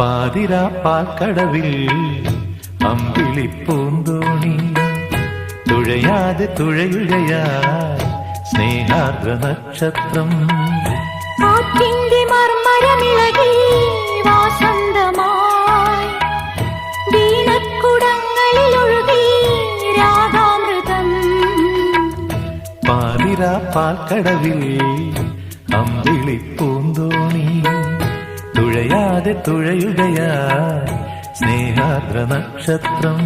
പാതിരാ അമ്പിളി അമ്പിളിപ്പൂന്തോണി. തുഴയാതെ തുഴയുകയാ സ്നേഹാർദ്ര നക്ഷത്രം. കാറ്റിന്റെ വാസന്തമായി. രാഗാമൃതം. പാൽക്കടവിൽ അമ്പിളിപ്പൂന്തോണി തുഴയാതെ തുഴയുകയാ സ്നേഹാദ്ര നക്ഷത്രം